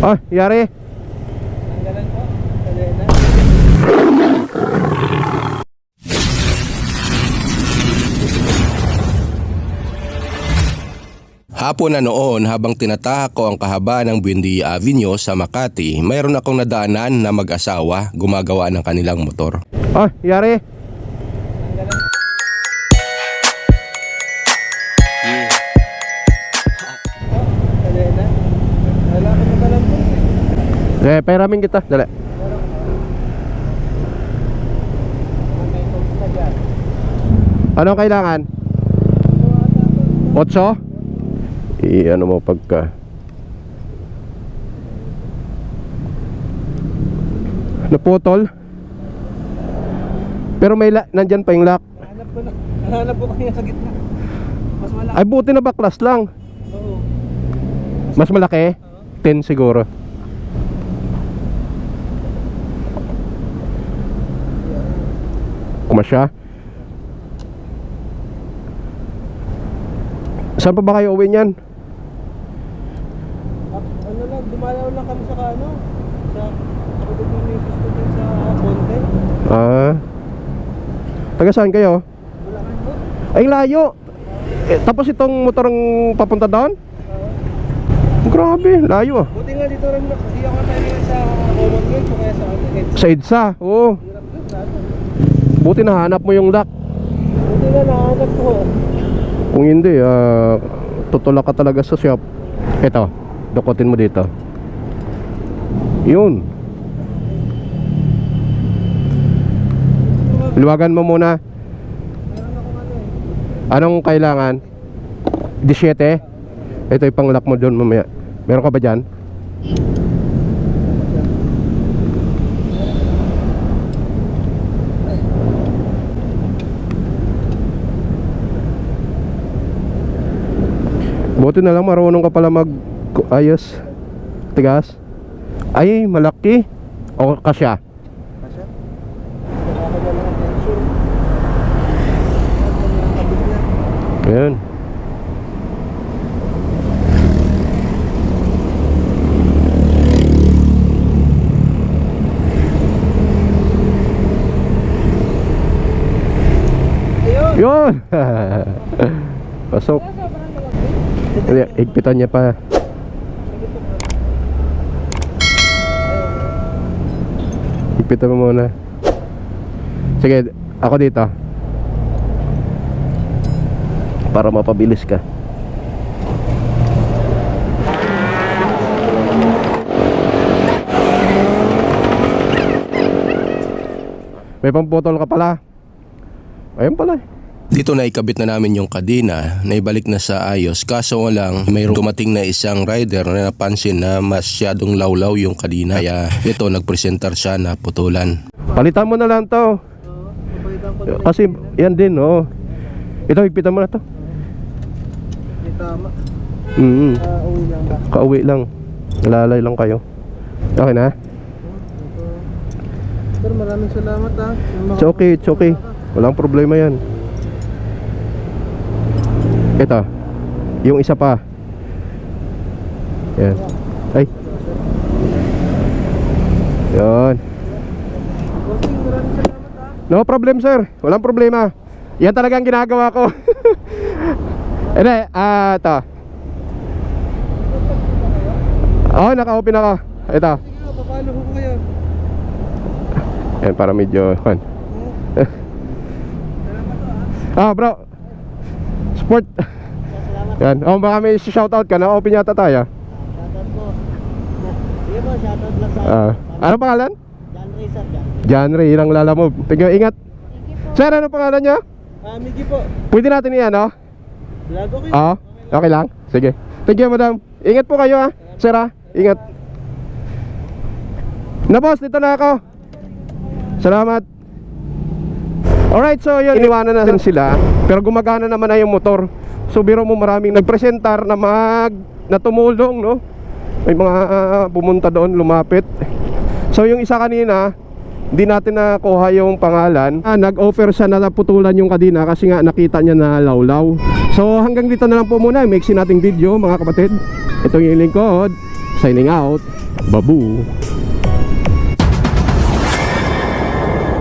Oh, yari. Tanggalan po. Kadena. Hapon na noon habang tinatahak ko ang kahaba ng Buendia Avenue sa Makati, mayroon akong nadaanan na mag-asawa gumagawa ng kanilang motor. Oh, yari. Eh, pahiramin kita. Dali. Anong kailangan? Otso? I-ano mo pagka... Naputol? Pero may la nandyan pa yung lock. Hanap ko na. Hanap ko kanya sa gitna. Mas malaki. Ay, buti na baklas lang. Oo. Mas malaki? 10 siguro. Kumasya? Saan pa ba kayo uwi niyan? Ah, Ano lang, dumalaw lang kami sa ano. Sa kapatid ng misis ko din sa Ponte. Ah. Taga saan kayo? Po. Ay, layo. Eh, tapos itong motor ang papunta doon? Grabe, layo ah. Buti nga dito rin, hindi ako tayo sa Commonwealth o kaya sa. Heads. Sa EDSA, oo. Hirap doon. Buti nahanap mo yung lock. Buti nga nahanap ko. Kung hindi, ah, tutulak ka talaga sa shop. Ito, dukutin mo dito. Yun. Luwagan mo muna. Anong kailangan? 17? Ito yung pang-lock mo doon mamaya. Meron ka ba dyan? Buti na lang marunong ka pala mag ayos. Tigas. Ay, malaki. O kasya. Kasya? Ayan. Ayun! Yun! Pasok. Higpitan niya pa. Higpitan mo muna. Sige, ako dito. Para mapabilis ka. May pamputol ka pala. Ayun pala. eh. Dito na ikabit na namin yung kadena na ibalik na sa ayos kaso lang mayroong dumating na isang rider na napansin na masyadong lawlaw yung kadena kaya ito nagpresentar siya na putulan. Palitan mo na lang to. Kasi yan din, oh. Ito, higpitan mo na to. Tama. Mm Ah, uwi lang ba? Kauwi lang. Lalay lang kayo. Okay na? Sir, maraming salamat ah. Yung It's okay, it's okay. Walang problema yan. Ito. Yung isa pa. Yan. Ay. Yan. No problem, sir. Walang problema. Yan talagang ginagawa ko. Hindi, ah, ito. Oh, naka-open ako. Ito. Papalo ko kayo. Yan, para medyo, kan. Ah, bro. Salamat. Yan. Oh, baka may shoutout ka na. Open yata tayo. Shoutout po. Sige po, shoutout lang sa Ah, ano pangalan? John Rizal dyan. John Ray, ilang lala mo. Tingnan, ingat. Sir, ano pangalan niya? Ah, Miggy po. Pwede natin iyan, no? Vlog okay. Oo. Okay lang? Sige. Thank you, madam. Ingat po kayo, ha? Sir, ha? Ingat. Na, boss. Dito na ako. Salamat. Alright, so yun. Iniwanan na sila. Pero gumagana naman na yung motor. So, biro mo maraming nagpresentar na mag... na tumulong, no? May mga ah, pumunta doon, lumapit. So, yung isa kanina, hindi natin nakuha yung pangalan. Ah, nag-offer siya na naputulan yung kadina kasi nga nakita niya na lawlaw. So hanggang dito na lang po muna, mixin nating video mga kapatid. Ito yung lingkod. Signing out. Babu.